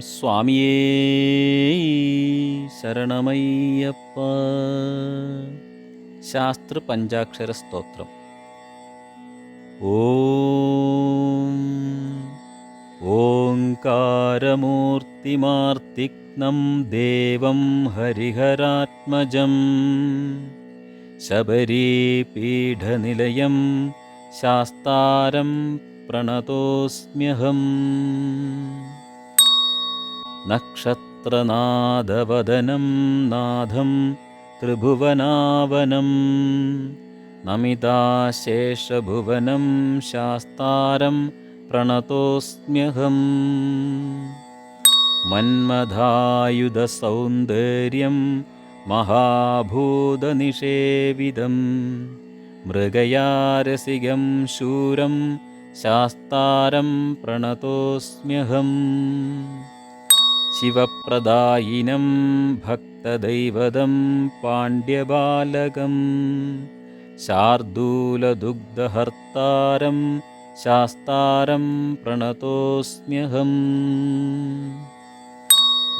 സ്വാമിയേ ശരണമയ്യപ്പ. ശാസ്ത്ര പഞ്ചാക്ഷര സ്തോത്രം. ഓം ഓംകാരമൂർത്തിമാർത്തിഗ്നം ദേവം ഹരിഹരാത്മജം. ശബരീപീഠനിലയം ശാസ്താരം പ്രണതോസ്മ്യഹം. നക്ഷത്രനാദവദനം നാഥം ത്രിഭുവനാവനം നമിതാശേഷഭുവനം ശാസ്താരം പ്രണതോസ്മ്യഹം മന്മഥായുധസൗന്ദര്യം മഹാഭൂതനിഷേവിതം മൃഗയാരസികം ശൂരം ശാസ്താരം പ്രണതോസ്മ്യഹം शिवप्रदायिनं भक्तदैवदं पाण्ड्यबालकम् शार्दूलदुग्धहर्तारं शास्तारं प्रणतोऽस्म्यहम्।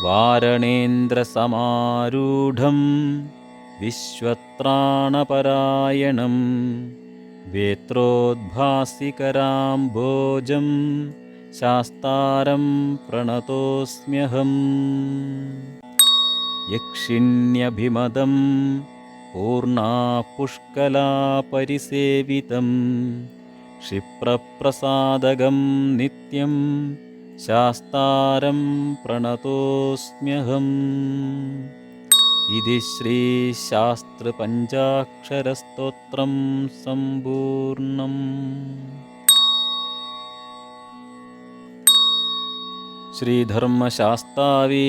वारणेन्द्रसमारूढं विश्वत्राणपरायणं वेत्रोद्भासिकराम्भोजम् ശാസ്താരം പ്രണതോസ്മ്യഹം യക്ഷിണ്യഭിമദം പൂർണാപുഷ്കലാപരിസേവിതം ക്ഷിപ്രപ്രസാദകം നിത്യം ശാസ്താരം പ്രണതോസ്മ്യഹം ഇതി ശ്രീശാസ്ത്രപഞ്ചാക്ഷരസ്തോത്രം സമ്പൂർണം ശ്രീധർമ്മശാസ്താവേ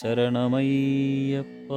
ശരണമയ്യപ്പ.